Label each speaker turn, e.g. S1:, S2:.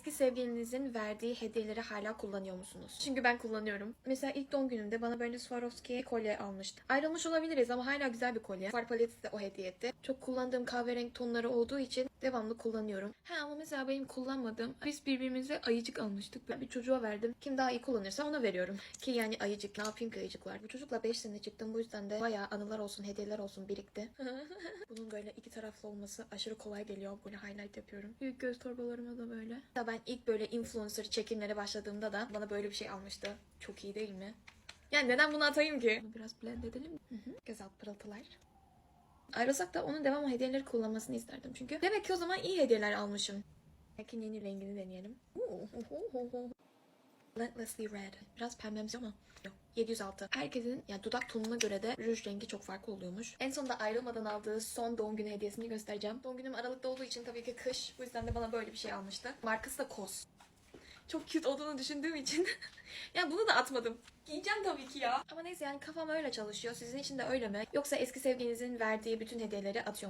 S1: Eski sevgilinizin verdiği hediyeleri hala kullanıyor musunuz? Çünkü ben kullanıyorum. Mesela ilk doğum günümde bana böyle Swarovski kolye almıştı. Ayrılmış olabiliriz ama hala güzel bir kolye. Far paleti de o hediye etti. Çok kullandığım kahverengi tonları olduğu için devamlı kullanıyorum. Ha ama mesela benim kullanmadığım biz birbirimize ayıcık almıştık. Ben bir çocuğa verdim. Kim daha iyi kullanırsa ona veriyorum. Ki yani ayıcık ne yapayım ki ayıcıklar. Bu çocukla 5 sene çıktım bu yüzden de bayağı anılar olsun hediyeler olsun birikti. Bunun böyle iki taraflı olması aşırı kolay geliyor. Böyle highlight yapıyorum. Büyük göz torbalarıma da böyle. Ya ben ilk böyle influencer çekimlere başladığımda da bana böyle bir şey almıştı. Çok iyi değil mi? Yani neden bunu atayım ki? Bunu biraz blend edelim. Hı hı. Göz alt pırıltılar. Ayrılsak da onun devamlı hediyeleri kullanmasını isterdim çünkü. Demek ki o zaman iyi hediyeler almışım. Belki yeni rengini deneyelim. Relentlessly Red. Biraz pembemsi ama yok. 706. Herkesin yani dudak tonuna göre de ruj rengi çok farklı oluyormuş. En sonunda ayrılmadan aldığı son doğum günü hediyesini göstereceğim. Doğum günüm Aralık'ta olduğu için tabii ki kış. Bu yüzden de bana böyle bir şey almıştı. Markası da Kos. Çok cute olduğunu düşündüğüm için. yani bunu da atmadım. Giyeceğim tabii ki ya. Ama neyse yani kafam öyle çalışıyor. Sizin için de öyle mi? Yoksa eski sevgilinizin verdiği bütün hediyeleri atıyor mu?